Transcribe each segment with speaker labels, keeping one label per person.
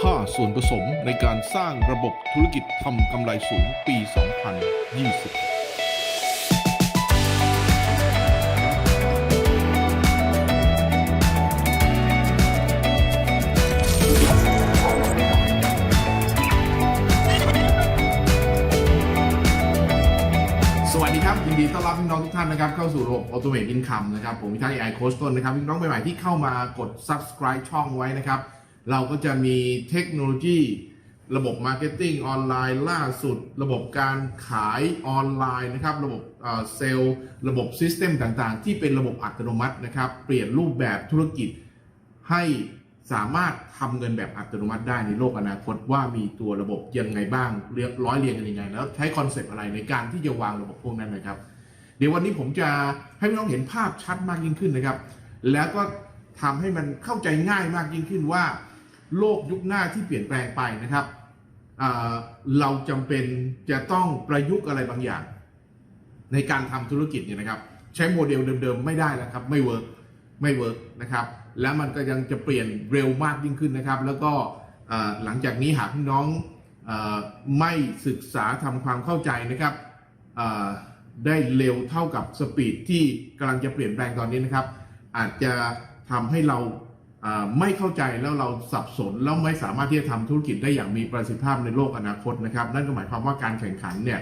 Speaker 1: 5 ส่วนผสมในการสร้างระบบธุรกิจทำกำไรสูงปี 2020
Speaker 2: สวัสดีครับยินดีต้อนรับพี่น้องทุกท่านนะครับเข้าสู่ระบบ Automate Income นะครับ ผมพิทักษ์ AI Coach ต้นนะครับพี่น้องใหม่ๆที่เข้ามากด subscribe ช่องไว้นะครับ เราก็จะมีเทคโนโลยี ระบบ Marketing ออนไลน์ล่าสุด ระบบการขายออนไลน์นะครับ ระบบเซลล์ ระบบ System ต่างๆ ที่เป็นระบบอัตโนมัตินะครับ เปลี่ยนรูปแบบธุรกิจให้สามารถทำเงินแบบอัตโนมัติได้ในโลกอนาคตว่ามีตัวระบบยังไงบ้างเรียบร้อยเรียงกันยังไง แล้วใช้คอนเซปต์อะไรในการที่จะวางระบบพวกนั้นนะครับ เดี๋ยววันนี้ผมจะให้พี่น้องเห็นภาพชัดมากยิ่งขึ้นนะครับ แล้วก็ทำให้มันเข้าใจง่ายมากยิ่งขึ้นว่า โลกยุคหน้าที่เปลี่ยนแปลงไปนะครับ เราจำเป็นจะต้องประยุกต์อะไรบางอย่าง ในการทำธุรกิจเนี่ยนะครับ ใช้โมเดลเดิมๆ ไม่ได้แล้วครับ ไม่เวิร์กไม่เวิร์กนะครับ แล้วมันก็ยังจะเปลี่ยนเร็วมากยิ่งขึ้นนะครับ แล้วก็หลังจากนี้หากพี่น้องอไม่ศึกษาทำความเข้าใจนะครับได้เร็วเท่ากับสปีดที่กำลังจะเปลี่ยนแปลงตอนนี้นะครับ อาจจะทำให้เรา ไม่เข้าใจแล้วเราสับสนแล้วไม่สามารถที่จะทำธุรกิจได้อย่างมีประสิทธิภาพในโลกอนาคตนะครับ นั่นก็หมายความว่าการแข่งขันเนี่ย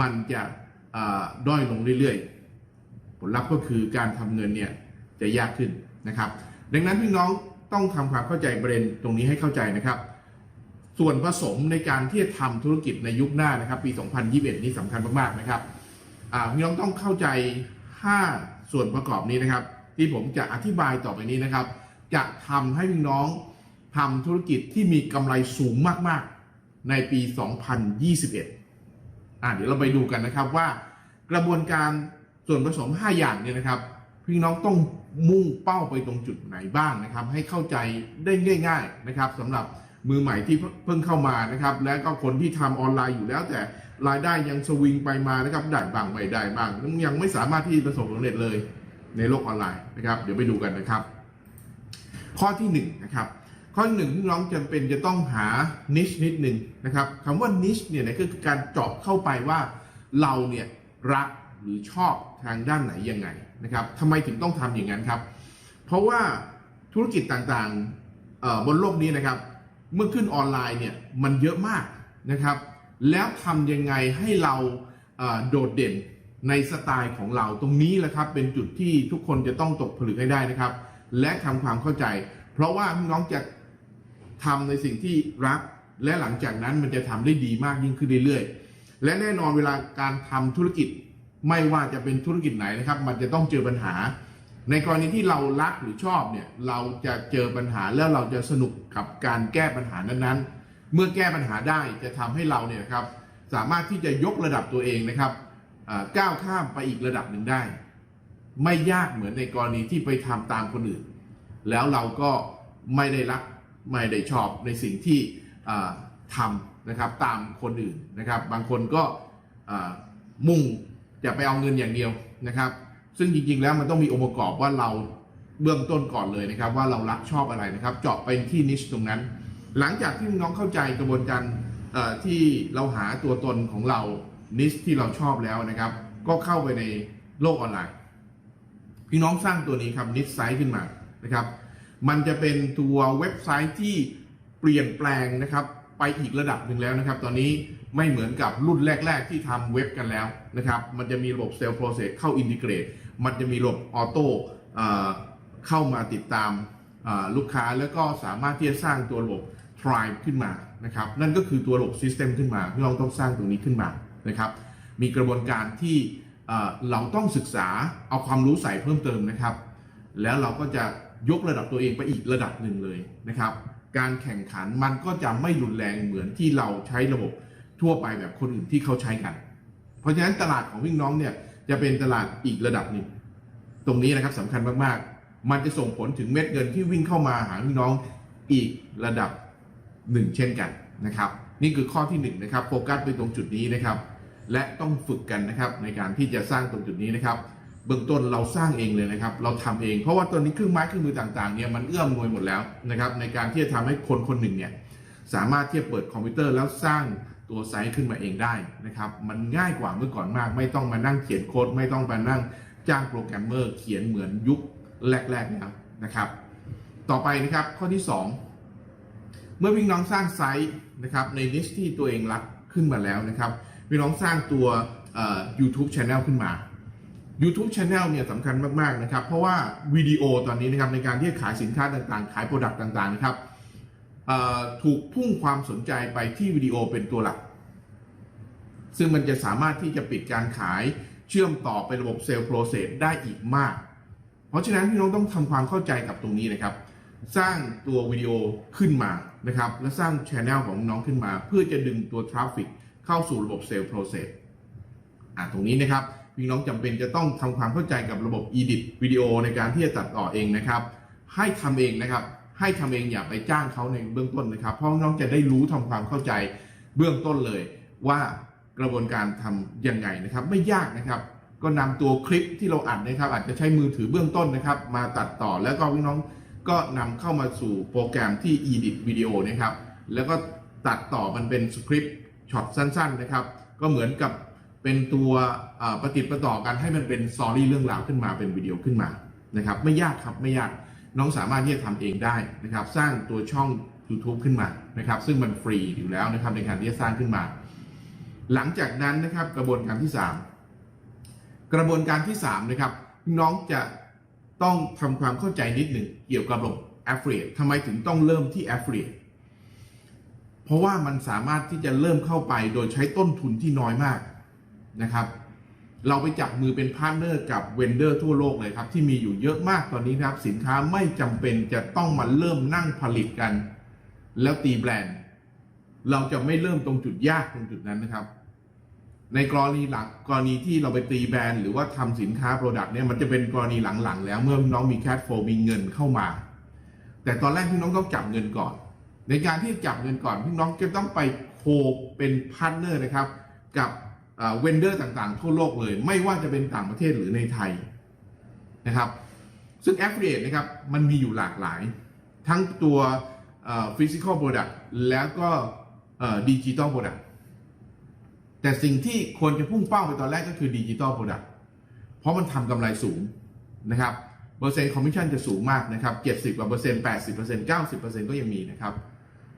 Speaker 2: มันจะด้อยลงเรื่อยๆ ผลลัพธ์ก็คือการทำเงินเนี่ยจะยากขึ้นนะครับ ดังนั้นพี่น้องต้องทำความเข้าใจประเด็นตรงนี้ให้เข้าใจนะครับ ส่วนผสมในการที่จะทำธุรกิจในยุคหน้านะครับ ปี 2021 นี้สำคัญมากๆนะครับพี่น้องต้องเข้าใจ 5 ส่วนประกอบนี้นะครับ ที่ผมจะอธิบายต่อไปนี้นะครับ จะทำให้พี่น้องทำธุรกิจที่มีกำไรสูงมากๆ ในปี 2021อ่าเดี๋ยวเราไปดูกันนะครับว่ากระบวนการส่วนผสม 5 อย่างเนี่ยนะครับ พี่น้องต้องมุ่งเป้าไปตรงจุดไหนบ้างนะครับ ให้เข้าใจได้ง่าย ๆนะครับสำหรับมือใหม่ที่เพิ่งเข้ามานะครับ และก็คนที่ทำออนไลน์อยู่แล้วแต่รายได้ยังสวิงไปมานะครับได้บางไม่ได้บ้างยังไม่สามารถที่ประสบความสำเร็จเลยในโลกออนไลน์นะครับ เดี๋ยวไปดูกันนะครับ ข้อที่หนึ่งนะครับข้อหนึ่งที่น้องจำเป็นจะต้องหา niche นิดหนึ่งนะครับคำว่า niche เนี่ยนะคือการเจาะเข้าไปว่าเราเนี่ยรักหรือชอบทางด้านไหนยังไงนะครับทำไมถึงต้องทำอย่างนั้นครับ เพราะว่าธุรกิจต่างๆบนโลกนี้นะครับ เมื่อขึ้นออนไลน์เนี่ยมันเยอะมากนะครับ แล้วทำยังไงให้เราโดดเด่นในสไตล์ของเราตรงนี้แหละครับ เป็นจุดที่ทุกคนจะต้องตกผลึกให้ได้นะครับ และทำความเข้าใจ เพราะว่าน้องจะทำในสิ่งที่รัก และหลังจากนั้นมันจะทำได้ดีมากยิ่งขึ้นเรื่อยๆ และแน่นอนเวลาการทำธุรกิจไม่ว่าจะเป็นธุรกิจไหนนะครับ มันจะต้องเจอปัญหา ในกรณีที่เรารักหรือชอบเนี่ยเราจะเจอปัญหาแล้วเราจะสนุกกับการแก้ปัญหานั้นๆ เมื่อแก้ปัญหาได้จะทำให้เราเนี่ยครับสามารถที่จะยกระดับตัวเองนะครับก้าวข้ามไปอีกระดับหนึ่งได้ ไม่ยากเหมือนในกรณีที่ไปทำตามคนอื่น แล้วเราก็ไม่ได้รักไม่ได้ชอบในสิ่งที่ทำนะครับตามคนอื่นนะครับ บางคนก็มุ่งจะไปเอาเงินอย่างเดียวนะครับ ซึ่งจริงๆแล้วมันต้องมีองค์ประกอบว่าเราเบื้องต้นก่อนเลยนะครับ ว่าเรารักชอบอะไรนะครับ เจาะไปที่นิชตรงนั้น หลังจากที่น้องเข้าใจกระบวนการที่เราหาตัวตนของเรานิชที่เราชอบแล้วนะครับ ก็เข้าไปในโลกออนไลน์ พี่น้องสร้างตัวนี้ครับนิชไซต์ขึ้นมานะครับ มันจะเป็นตัวเว็บไซต์ที่เปลี่ยนแปลงนะครับ ไปอีกระดับหนึ่งแล้วนะครับ ตอนนี้ไม่เหมือนกับรุ่นแรก ๆ ที่ทำเว็บกันแล้วนะครับ มันจะมีระบบเซลล์โปรเซสเข้าอินทิเกรตมันจะมีระบบออโต้เข้ามาติดตามลูกค้าแล้วก็สามารถที่จะสร้างตัวระบบ Tribe ขึ้นมานะครับ นั่นก็คือตัวระบบ System ขึ้นมาพี่น้องต้องสร้างตรงนี้ขึ้นมานะครับ มีกระบวนการที่ เราต้องศึกษาเอาความรู้ใส่เพิ่มเติมนะครับ แล้วเราก็จะยกระดับตัวเองไปอีกระดับหนึ่งเลยนะครับ การแข่งขันมันก็จะไม่รุนแรงเหมือนที่เราใช้ระบบทั่วไปแบบคนอื่นที่เขาใช้กัน เพราะฉะนั้นตลาดของพี่น้องเนี่ยจะเป็นตลาดอีกระดับหนึ่งตรงนี้นะครับสำคัญมากๆ มันจะส่งผลถึงเม็ดเงินที่วิ่งเข้ามาหาพี่น้องอีกระดับหนึ่งเช่นกันนะครับ นี่คือข้อที่หนึ่งนะครับโฟกัสไปตรงจุดนี้นะครับ และต้องฝึกกันนะครับในการที่จะสร้างตรงจุดนี้นะครับ เบื้องต้นเราสร้างเองเลยนะครับ เราทำเองเพราะว่าตัวนี้เครื่องไม้เครื่องมือต่างๆเนี่ยมันเอื้อมหน่วยหมดแล้วนะครับ ในการที่จะทำให้คนคนหนึ่งเนี่ยสามารถที่จะเปิดคอมพิวเตอร์แล้วสร้างตัวไซต์ขึ้นมาเองได้นะครับ มันง่ายกว่าเมื่อก่อนมาก ไม่ต้องมานั่งเขียนโค้ดไม่ต้องมานั่งจ้างโปรแกรมเมอร์เขียนเหมือนยุคแรกๆแล้วนะครับ ต่อไปนะครับข้อที่ 2 เมื่อพี่น้องสร้างไซต์นะครับในนิชที่ตัวเองรักขึ้นมาแล้วนะครับ พี่น้องสร้างตัว YouTube Channel ขึ้นมา YouTube Channel เนี่ยสำคัญมาก ๆ นะครับ เพราะว่าวิดีโอตอนนี้นะครับในการที่จะขายสินค้าต่างๆ ขายโปรดักต์ต่าง ๆ นะครับถูกพุ่งความสนใจไปที่วิดีโอเป็นตัวหลัก ซึ่งมันจะสามารถที่จะปิดการขายเชื่อมต่อไประบบเซลล์โปรเซสได้อีกมาก เพราะฉะนั้นพี่น้องต้องทำความเข้าใจกับตรงนี้นะครับ สร้างตัววิดีโอขึ้นมานะครับ และสร้างช anel ของน้องขึ้นมา เพื่อจะดึงตัวทราฟฟิก เข้าสู่ระบบเซลล์โปรเซสอ่าตรงนี้นะครับพี่น้องจำเป็นจะต้องทำความเข้าใจกับระบบ Edit วิดีโอในการที่จะตัดต่อเองนะครับ ให้ทำเองนะครับ ให้ทำเองอย่าไปจ้างเขาในเบื้องต้นนะครับ เพราะน้องจะได้รู้ทำความเข้าใจเบื้องต้นเลย ว่ากระบวนการทำยังไงนะครับ ไม่ยากนะครับ ก็นำตัวคลิปที่เราอัดนะครับ อาจจะใช้มือถือเบื้องต้นนะครับ มาตัดต่อแล้วก็พี่น้องก็นำเข้ามาสู่โปรแกรมที่ Edit วิดีโอนะครับ แล้วก็ตัดต่อมันเป็นสคริปต์ ช็อตสั้น ๆนะครับ ก็เหมือนกับเป็นตัวประติดประต่อกันให้มันเป็นสตอรี่เรื่องราวขึ้นมาเป็นวิดีโอขึ้นมานะครับ ไม่ยากครับไม่ยากน้องสามารถที่จะทำเองได้นะครับ สร้างตัวช่อง YouTube ขึ้นมานะครับ ซึ่งมันฟรีอยู่แล้วนะครับในการที่จะสร้างขึ้นมา หลังจากนั้นนะครับกระบวนการที่ 3 กระบวนการที่3นะครับน้องจะต้องทำความเข้าใจนิดหนึ่งเกี่ยวกับระบบ Affiliate ทำไมถึงต้องเริ่มที่ Affiliate เพราะว่ามันสามารถที่จะเริ่มเข้าไปโดยใช้ต้นทุนที่น้อยมากนะครับ เราไปจับมือเป็นพาร์ทเนอร์กับเวนเดอร์ทั่วโลกเลยครับ ที่มีอยู่เยอะมากตอนนี้นะครับ สินค้าไม่จำเป็นจะต้องมาเริ่มนั่งผลิตกัน แล้วตีแบรนด์ เราจะไม่เริ่มตรงจุดยากตรงจุดนั้นนะครับในกรณีหลักกรณีที่เราไปตีแบรนด์หรือว่าทำสินค้าโปรดักต์เนี่ยมันจะเป็นกรณีหลังๆ แล้วเมื่อน้องมีแคชโฟมีเงินเข้ามา แต่ตอนแรกพี่น้องต้องจับเงินก่อน ในการที่จับเงินก่อนพี่น้องจะต้องไปโคเป็นพาร์ทเนอร์นะครับ กับเวนเดอร์ต่างๆ ทั่วโลกเลย ไม่ว่าจะเป็นต่างประเทศหรือในไทยนะครับ ซึ่ง Affiliate นะครับมันมีอยู่หลากหลาย ทั้งตัวฟิสิกอลโปรดักต์แล้วก็ดิจิตอลโปรดักต์แต่สิ่งที่ควรจะพุ่งเป้าไปตอนแรกก็คือดิจิตอลโปรดักต์เพราะมันทำกำไรสูงนะครับเปอร์เซ็นต์คอมมิชชั่นจะสูงมากนะครับ 70กว่าเปอร์เซ็นต์80เปอร์เซ็นต์90เปอร์เซ็นต์ก็ยังมีนะครับ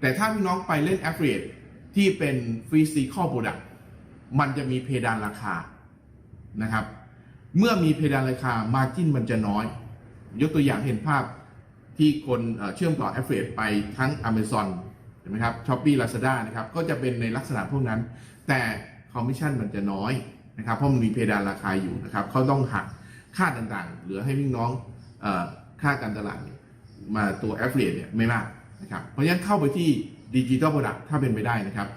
Speaker 2: แต่ถ้าพี่น้องไปเล่น Affiliate ที่เป็น Physical Product มันจะมีเพดานราคานะครับ เมื่อมีเพดานราคา Margin มันจะน้อย ยกตัวอย่างเห็นภาพที่คนเชื่อมต่อ Affiliate ไปทั้ง Amazon เห็นไหมครับ Shopee Lazada นะครับ ก็จะเป็นในลักษณะพวกนั้น แต่คอมมิชชั่นมันจะน้อยนะครับ เพราะมันมีเพดานราคาอยู่นะครับ เขาต้องหักค่าต่างๆ เหลือให้พี่น้องค่าการตลาดมาตัว Affiliate เนี่ยไม่มาก นะครับเพราะฉะนั้นเข้าไปที่ดิจิ t a ลโปรดักต์ถ้าเป็นไปได้นะครับ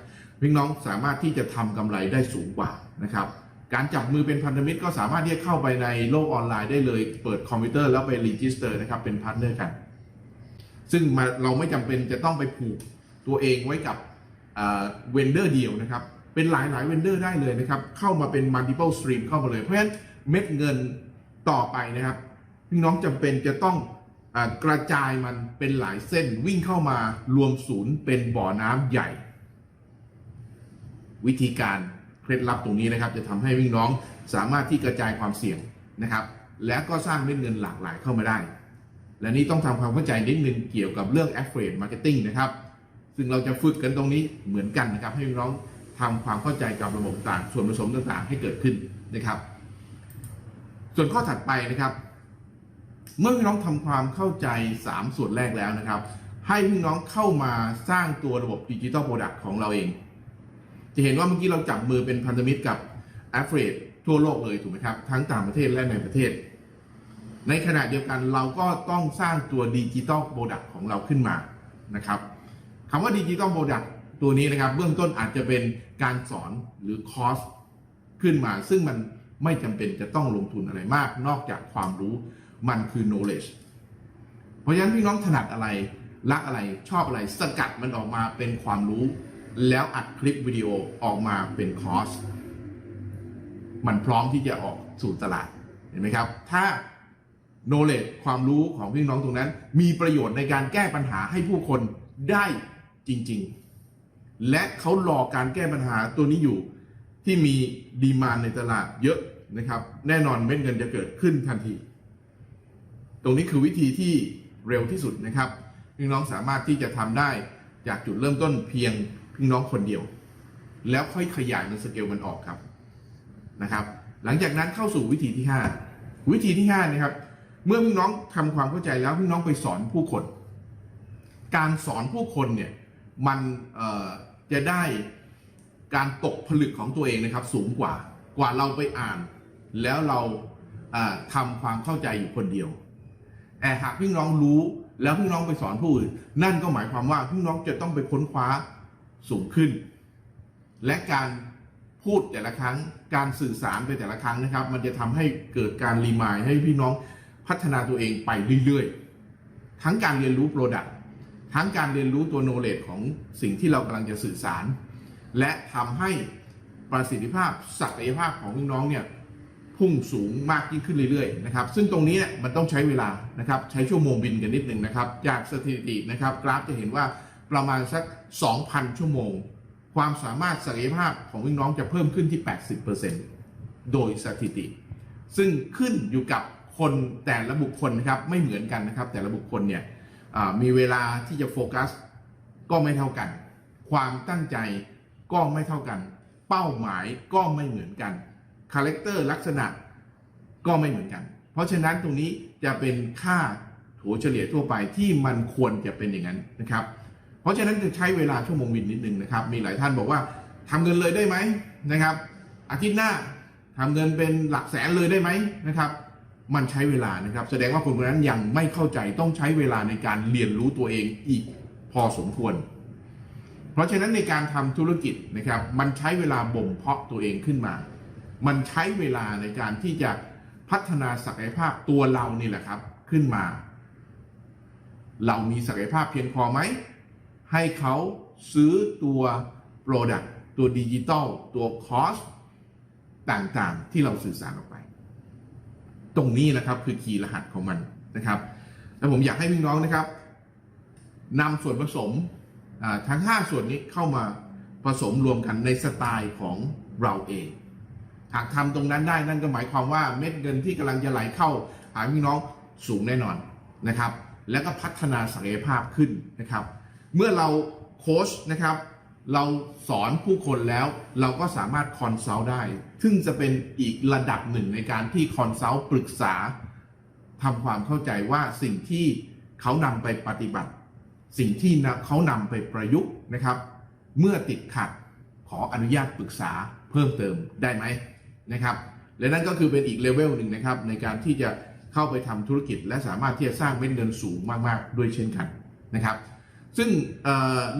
Speaker 2: พี่น้องสามารถที่จะทำกำไรได้สูงกว่านะครับการจับมือเป็นพันธมิตรก็สามารถที่จะเข้าไปในโลกออนไลน์ได้เลย เปิดคอมพิวเตอร์แล้วไปรีจิสเตอร์นะครับเป็นพาร์ทเนอร์กัน ซึ่งมาเราไม่จำเป็นจะต้องไปผูกตัวเองไว้กับเวนเดอร์เดียวนะครับ เป็นหลายหลายเวนเดอร์ได้เลยนะครับ เข้ามาเป็น multiple stream เข้ามาเลย เพราะฉะนั้นเม็ดเงินต่อไปนะครับ พี่น้องจำเป็นจะต้อง กระจายมันเป็นหลายเส้นวิ่งเข้ามารวมศูนย์เป็นบ่อน้ำใหญ่ วิธีการเคล็ดลับตรงนี้นะครับ จะทำให้พี่งน้องสามารถที่กระจายความเสี่ยงนะครับ และก็สร้างเม็ดเงินหลากหลายเข้ามาได้ และนี่ต้องทำความเข้าใจนิดนึงเกี่ยวกับเรื่อง affiliate marketing นะครับ ซึ่งเราจะฝึกกันตรงนี้เหมือนกันนะครับ ให้พี่งน้องทำความเข้าใจกับระบบต่างส่วนผสมต่างๆ ให้เกิดขึ้นนะครับ ส่วนข้อถัดไปนะครับ เมื่อพี่น้องทำความเข้าใจ 3 ส่วนแรกแล้วนะครับ ให้พี่น้องเข้ามาสร้างตัวระบบดิจิ t a ลโปรดักต์ของเราเอง จะเห็นว่าเมื่อกี้เราจับมือเป็นพันธมิตรกับ a f f r i a t e ทั่วโลกเลยถูกไหมครับ ทั้งต่างประเทศและในประเทศ ในขณะเดียวกันเราก็ต้องสร้างตัวดิจิ t a ลโปรดักต์ของเราขึ้นมานะครับคำว่าดิจิ t a ลโปรดักต์ตัวนี้นะครับ เบื้องต้นอาจจะเป็นการสอนหรือคอร์สขึ้นมา ซึ่งมันไม่จำเป็นจะต้องลงทุนอะไรมาก นอกจากความรู้ มันคือ knowledge เพราะฉะนั้นพี่น้องถนัดอะไร รักอะไรชอบอะไร สกัดมันออกมาเป็นความรู้ แล้วอัดคลิปวิดีโอออกมาเป็นคอร์สมันพร้อมที่จะออกสู่ตลาดเห็นไหมครับ ถ้า knowledge ความรู้ของพี่น้องตรงนั้น มีประโยชน์ในการแก้ปัญหาให้ผู้คนได้จริง ๆ และเขารอการแก้ปัญหาตัวนี้อยู่ที่มีดีมานในตลาดเยอะนะครับ แน่นอนเม็ดเงินจะเกิดขึ้นทันที ตรงนี้คือวิธีที่เร็วที่สุดนะครับ พี่น้องสามารถที่จะทำได้จากจุดเริ่มต้นเพียงพี่น้องคนเดียว แล้วค่อยขยายมันสเกลมันออกครับนะครับ หลังจากนั้นเข้าสู่วิธีที่ 5 วิธีที่5นะครับ เมื่อพี่น้องทำความเข้าใจแล้วพี่น้องไปสอนผู้คน การสอนผู้คนเนี่ยมันจะได้การตกผลึกของตัวเองนะครับ สูงกว่ากว่าเราไปอ่าน แล้วเราเอ่อทำความเข้าใจอยู่คนเดียว แต่หากพี่น้องรู้แล้วพี่น้องไปสอนผู้อื่น นั่นก็หมายความว่าพี่น้องจะต้องไปค้นคว้าสูงขึ้น และการพูดแต่ละครั้งการสื่อสารไปแต่ละครั้งนะครับ มันจะทำให้เกิดการรีมายให้พี่น้องพัฒนาตัวเองไปเรื่อยๆ ทั้งการเรียนรู้โปรดักต์ทั้งการเรียนรู้ตัวโนเลดของสิ่งที่เรากำลังจะสื่อสาร และทำให้ประสิทธิภาพศักยภาพของพี่น้องเนี่ย พุ่งสูงมากยิ่งขึ้นเรื่อยๆนะครับซึ่งตรงนี้เนี่ยมันต้องใช้เวลานะครับใช้ชั่วโมงบินกันนิดหนึ่งนะครับจากสถิตินะครับกราฟจะเห็นว่าประมาณสัก 2,000 ชั่วโมง ความสามารถศักยภาพของพี่น้องจะเพิ่มขึ้นที่ 80%โดยสถิติ ซึ่งขึ้นอยู่กับคนแต่ละบุคคลนะครับไม่เหมือนกันนะครับ แต่ละบุคคลเนี่ยมีเวลาที่จะโฟกัสก็ไม่เท่ากัน ความตั้งใจก็ไม่เท่ากัน เป้าหมายก็ไม่เหมือนกัน คาแรคเตอร์ลักษณะก็ไม่เหมือนกัน เพราะฉะนั้นตรงนี้จะเป็นค่าถัวเฉลี่ยทั่วไปที่มันควรจะเป็นอย่างนั้นนะครับ เพราะฉะนั้นจะใช้เวลาชั่วโมงบินนิดนึงนะครับ มีหลายท่านบอกว่าทำเงินเลยได้ไหมนะครับ อาทิตย์หน้าทำเงินเป็นหลักแสนเลยได้ไหมนะครับ มันใช้เวลานะครับ แสดงว่าคนคนนั้นยังไม่เข้าใจต้องใช้เวลาในการเรียนรู้ตัวเองอีกพอสมควร เพราะฉะนั้นในการทำธุรกิจนะครับ มันใช้เวลาบ่มเพาะตัวเองขึ้นมา มันใช้เวลาในการที่จะพัฒนาศักยภาพตัวเรานี่แหละครับ ขึ้นมา เรามีศักยภาพเพียงพอไหม ให้เขาซื้อตัว Product ตัวดิจิตอลตัวคอสต่างๆ ที่เราสื่อสารออกไป ตรงนี้นะครับคือคีย์รหัสของมันนะครับ แล้วผมอยากให้พี่น้องนะครับนำส่วนผสมทั้ง 5 ส่วนนี้เข้ามาผสมรวมกันในสไตล์ของเราเอง หากทำตรงนั้นได้นั่นก็หมายความว่าเม็ดเงินที่กำลังจะไหลเข้า หาพี่น้องสูงแน่นอนนะครับ แล้วก็พัฒนาศักยภาพขึ้นนะครับ เมื่อเราโค้ชนะครับ เราสอนผู้คนแล้วเราก็สามารถคอนซัลท์ได้ ซึ่งจะเป็นอีกระดับหนึ่งในการที่คอนซัลท์ปรึกษาทำความเข้าใจว่าสิ่งที่เขานำไปปฏิบัติ สิ่งที่เขานำไปประยุกต์นะครับ เมื่อติดขัดขออนุญาตปรึกษาเพิ่มเติมได้ไหม นะครับและนั่นก็คือเป็นอีกเลเวลหนึ่งนะครับในการที่จะเข้าไปทำธุรกิจ และสามารถที่จะสร้างเม็ดเงินสูงมากๆ ด้วยเช่นกันนะครับ ซึ่ง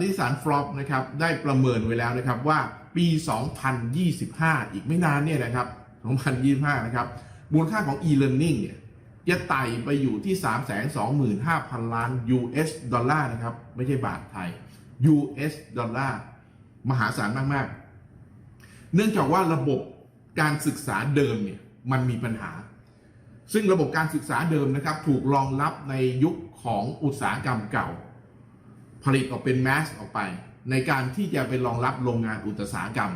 Speaker 2: นิสสันฟลอปนะครับได้ประเมินไว้แล้วนะครับว่าปี 2025 อีกไม่นานเนี่ยนะครับ 2025 นะครับมูลค่าของ e-learning เนี่ยจะไต่ไปอยู่ที่ 325,000 ล้าน US ดอลลาร์นะครับ ไม่ใช่บาทไทย US ดอลลาร์มหาศาลมาก ๆ เนื่องจากว่าระบบ การศึกษาเดิมเนี่ยมันมีปัญหา ซึ่งระบบการศึกษาเดิมนะครับ ถูกรองรับในยุคของอุตสาหกรรมเก่า ผลิตออกเป็นแมสออกไป ในการที่จะไปรองรับโรงงานอุตสาหกรรม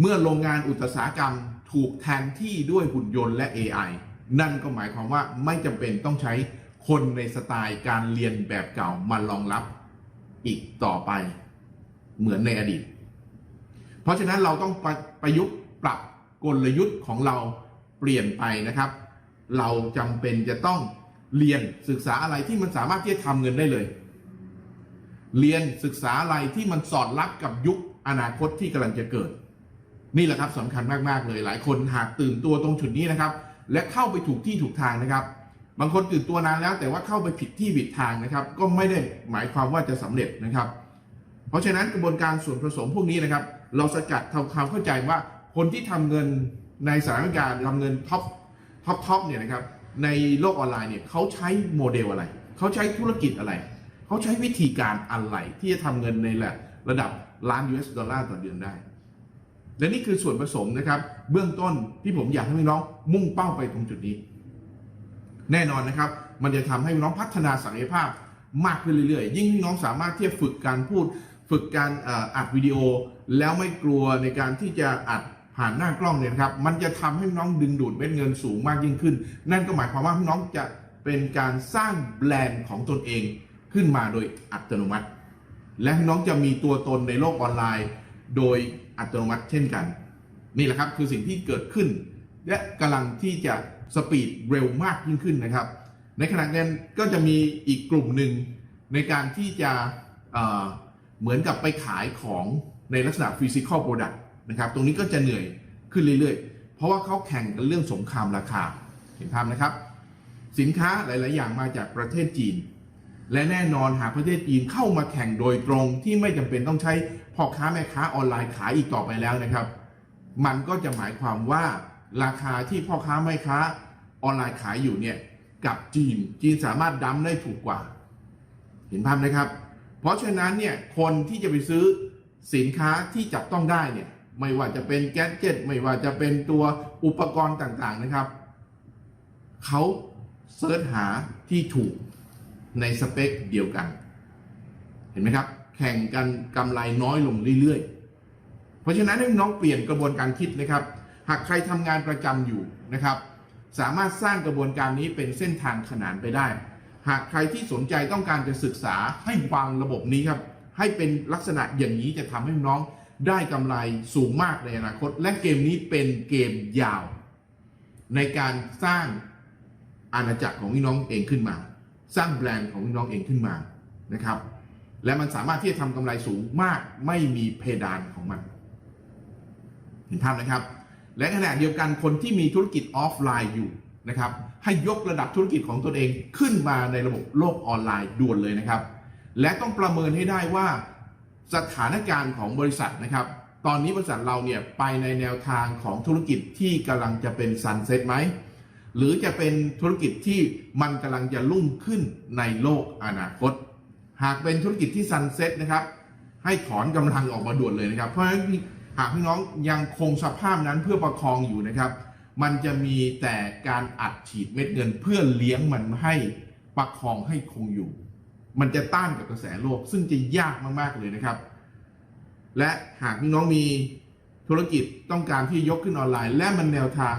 Speaker 2: เมื่อโรงงานอุตสาหกรรมถูกแทนที่ด้วยหุ่นยนต์และ AI นั่นก็หมายความว่าไม่จำเป็นต้องใช้คนในสไตล์การเรียนแบบเก่ามารองรับอีกต่อไปเหมือนในอดีต เพราะฉะนั้นเราต้องประประยุกต์ปรับ กลยุทธ์ของเราเปลี่ยนไปนะครับ เราจำเป็นจะต้องเรียนศึกษาอะไรที่มันสามารถที่จะทำเงินได้เลย เรียนศึกษาอะไรที่มันสอดรับกับยุคอนาคตที่กำลังจะเกิด นี่แหละครับสำคัญมากๆเลย หลายคนหากตื่นตัวตรงจุดนี้นะครับ และเข้าไปถูกที่ถูกทางนะครับ บางคนตื่นตัวนานแล้ว แต่ว่าเข้าไปผิดที่ผิดทางนะครับ ก็ไม่ได้หมายความว่าจะสำเร็จนะครับ เพราะฉะนั้นกระบวนการส่วนผสมพวกนี้นะครับ เราสกัดทำความเข้าใจว่า คนที่ทำเงินในสถานการณ์ทำเงินท็อปท็อปท็อปเนี่ยนะครับในโลกออนไลน์เนี่ยเขาใช้โมเดลอะไร เขาใช้ธุรกิจอะไร เขาใช้วิธีการอะไรที่จะทำเงินในระดับล้าน US ดอลลาร์ต่อเดือนได้ และนี่คือส่วนผสมนะครับ เบื้องต้นที่ผมอยากให้พี่น้องมุ่งเป้าไปตรงจุดนี้ แน่นอนนะครับ มันจะทำให้น้องพัฒนาศักยภาพมากขึ้นเรื่อยๆ ยิ่งพี่น้องสามารถที่จะฝึกการพูด ฝึกการอัดวิดีโอ แล้วไม่กลัวในการที่จะอัด ผ่านหน้ากล้องเนี่ยนะครับ มันจะทำให้น้องดึงดูดเม็ดเงินสูงมากยิ่งขึ้น นั่นก็หมายความว่าน้องจะเป็นการสร้างแบรนด์ของตนเองขึ้นมาโดยอัตโนมัติ และน้องจะมีตัวตนในโลกออนไลน์ โดยอัตโนมัติเช่นกัน นี่แหละครับคือสิ่งที่เกิดขึ้น และกำลังที่จะสปีดเร็วมากยิ่งขึ้นนะครับ ในขณะเดียวกันก็จะมีอีกกลุ่มหนึ่งในการที่จะเเหมือนกับไปขายของในลักษณะ physical product นะครับ ตรงนี้ก็จะเหนื่อยขึ้นเรื่อยๆ เพราะว่าเขาแข่งกันเรื่องสงครามราคา เห็นภาพนะครับ สินค้าหลาย ๆ อย่างมาจากประเทศจีน และแน่นอนหากประเทศจีนเข้ามาแข่งโดยตรงที่ไม่จำเป็นต้องใช้พ่อค้าแม่ค้าออนไลน์ขายอีกต่อไปแล้วนะครับ มันก็จะหมายความว่าราคาที่พ่อค้าแม่ค้าออนไลน์ขายอยู่เนี่ยกับจีน จีนสามารถดั้มได้ถูกกว่า เห็นภาพนะครับ เพราะฉะนั้นเนี่ยคนที่จะไปซื้อสินค้าที่จับต้องได้เนี่ย ไม่ว่าจะเป็นแก๊สเจ็ตไม่ว่าจะเป็นตัวอุปกรณ์ต่างๆนะครับ เขาเสิร์ชหาที่ถูกในสเปคเดียวกัน เห็นไหมครับ แข่งกันกำไรน้อยลงเรื่อยๆ เพราะฉะนั้นให้น้องเปลี่ยนกระบวนการคิดนะครับ หากใครทำงานประจำอยู่นะครับ สามารถสร้างกระบวนการนี้เป็นเส้นทางขนานไปได้ หากใครที่สนใจต้องการจะศึกษาให้วางระบบนี้ครับ ให้เป็นลักษณะอย่างนี้จะทำให้น้อง ได้กำไรสูงมากในอนาคต และเกมนี้เป็นเกมยาว ในการสร้างอาณาจักรของพี่น้องเองขึ้นมา สร้างแบรนด์ของพี่น้องเองขึ้นมานะครับ และมันสามารถที่จะทำกำไรสูงมากไม่มีเพดานของมันเห็นภาพนะครับ และขณะเดียวกันคนที่มีธุรกิจออฟไลน์อยู่นะครับ ให้ยกระดับธุรกิจของตนเองขึ้นมาในระบบโลกออนไลน์ด่วนเลยนะครับ และต้องประเมินให้ได้ว่า สถานการณ์ของบริษัทนะครับ ตอนนี้บริษัทเราเนี่ยไปในแนวทางของธุรกิจที่กำลังจะเป็นซันเซ็ตไหม หรือจะเป็นธุรกิจที่มันกำลังจะรุ่งขึ้นในโลกอนาคต หากเป็นธุรกิจที่ซันเซ็ตนะครับ ให้ถอนกำลังออกมาด่วนเลยนะครับ เพราะฉะนั้นหากพี่น้องยังคงสภาพนั้นเพื่อประคองอยู่นะครับ มันจะมีแต่การอัดฉีดเม็ดเงินเพื่อเลี้ยงมันให้ประคองให้คงอยู่ มันจะต้านกับกระแสโลก ซึ่งจะยากมาก ๆ เลยนะครับ และหากน้องมีธุรกิจต้องการที่ยกขึ้นออนไลน์ และมันแนวทาง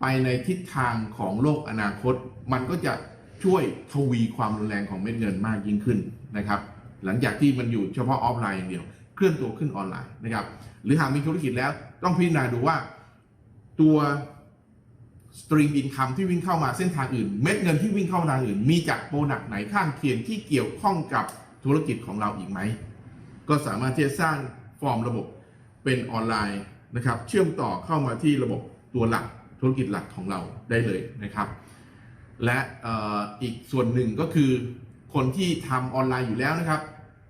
Speaker 2: ไปในทิศทางของโลกอนาคต มันก็จะช่วยทวีความรุนแรงของเม็ดเงินมากยิ่งขึ้นนะครับ หลังจากที่มันอยู่เฉพาะออฟไลน์อย่างเดียว เคลื่อนตัวขึ้นออนไลน์นะครับ หรือหากมีธุรกิจแล้วต้องพิจารณาดูว่าตัว สตริงอินคัมที่วิ่งเข้ามาเส้นทางอื่น เม็ดเงินที่วิ่งเข้ามาทางอื่น มีจากโปรดักไหนข้างเคียงที่เกี่ยวข้องกับธุรกิจของเราอีกไหม ก็สามารถที่จะสร้างฟอร์มระบบเป็นออนไลน์นะครับเชื่อมต่อเข้ามาที่ระบบตัวหลักธุรกิจหลักของเราได้เลยนะครับ และอออีกส่วนหนึ่งก็คือคนที่ทำออนไลน์อยู่แล้วนะครับ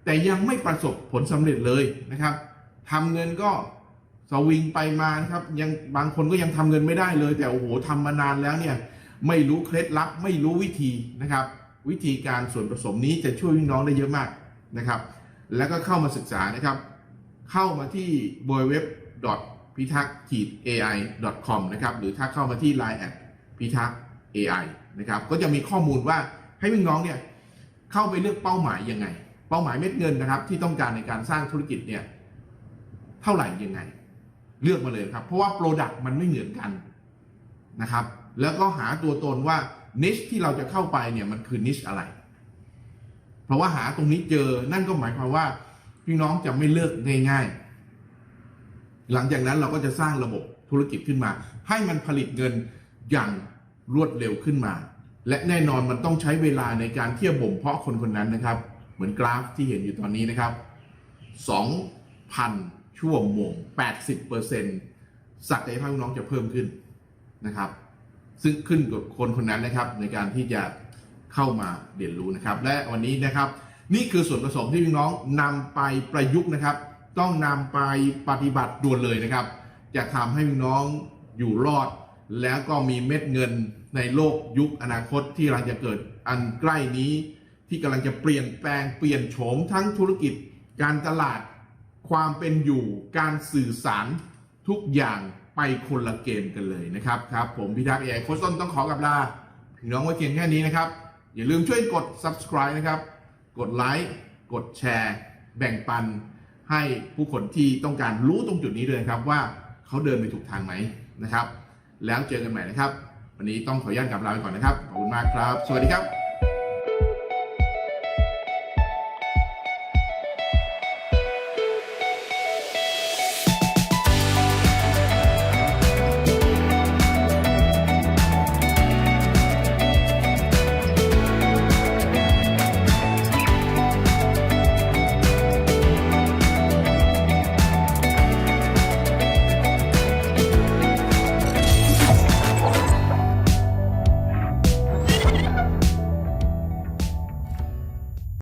Speaker 2: แต่ยังไม่ประสบผลสำเร็จเลยนะครับทำเงินก็ สวิงไปมานะครับ ยังบางคนก็ยังทำเงินไม่ได้เลย แต่โอ้โหทำมานานแล้วเนี่ย ไม่รู้เคล็ดลับ ไม่รู้วิธีนะครับ วิธีการส่วนผสมนี้จะช่วยพี่น้องได้เยอะมากนะครับ แล้วก็เข้ามาศึกษานะครับ เข้ามาที่ w w w พิทักษ์ AI com นะครับ หรือถ้าเข้ามาที่ Line แอดพิทักษ์ AI นะครับ ก็จะมีข้อมูลว่าให้พี่น้องเนี่ยเข้าไปเลือกเป้าหมายยังไง เป้าหมายเม็ดเงินนะครับ ที่ต้องการในการสร้างธุรกิจเนี่ยเท่าไหร่ยังไง เลือกมาเลยครับ เพราะว่าโปรดักต์มันไม่เหมือนกันนะครับ แล้วก็หาตัวตนว่านิชที่เราจะเข้าไปเนี่ยมันคือนิชอะไร เพราะว่าหาตรงนี้เจอนั่นก็หมายความว่าพี่น้องจะไม่เลิกง่ายๆ หลังจากนั้นเราก็จะสร้างระบบธุรกิจขึ้นมา ให้มันผลิตเงินอย่างรวดเร็วขึ้นมา และแน่นอนมันต้องใช้เวลาในการเที่ยวบ่มเพาะคนคนนั้นนะครับ เหมือนกราฟที่เห็นอยู่ตอนนี้นะครับ2,000 ชั่วโมง 80%ศักยภาพพี่น้องจะเพิ่มขึ้นนะครับ ซึ่งขึ้นกับคนคนนั้นนะครับในการที่จะเข้ามาเรียนรู้นะครับ และวันนี้นะครับ นี่คือส่วนผสมที่พี่น้องนำไปประยุกต์นะครับ ต้องนำไปปฏิบัติด่วนเลยนะครับ จะทำให้พี่น้องอยู่รอด แล้วก็มีเม็ดเงินในโลกยุคอนาคตที่กำลังจะเกิดอันใกล้นี้ ที่กำลังจะเปลี่ยนแปลงเปลี่ยนโฉมทั้งธุรกิจการตลาด ความเป็นอยู่การสื่อสารทุกอย่างไปคนละเกมกันเลยนะครับครับผมพิทักษ์เอไอโค้ชต้นต้องขอกับลาพี่น้องไว้เพียงแค่นี้นะครับ อย่าลืมช่วยกด subscribe นะครับ กดไลค์กดแชร์ แบ่งปัน ให้ผู้คนที่ต้องการรู้ตรงจุดนี้ด้วยนครับว่าเขาเดินไปถูกทางไหมนะครับ แล้วเจอกันใหม่นะครับ วันนี้ต้องขออนุญาตกลับลาไปก่อนนะครับขอบคุณมากครับ สวัสดีครับ